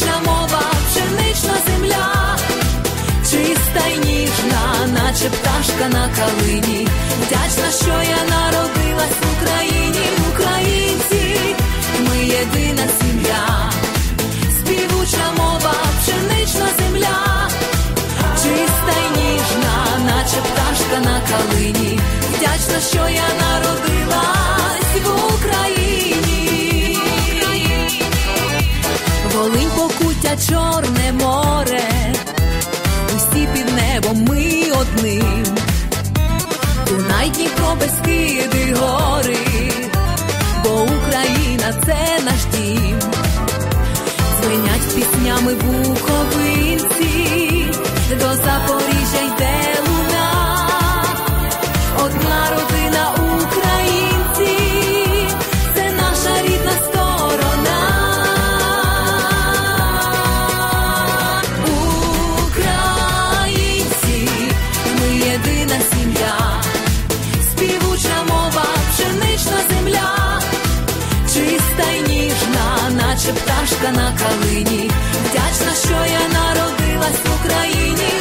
Співуча мова, пшенична земля, чиста й ніжна, наче пташка на калині. Вдячна, що я народилась в Україні, українці, ми єдина сім'я, співуча мова, пшенична земля, чиста й ніжна, наче пташка на калині. Вдячна, що я народилась життя чорне море, усі під небом ми одним, Дунай, Дніпро, Бескиди, гори, бо Україна це наш дім, звинять піснями буковинці до запорі. Галині, вдячна, що я народилась в Україні.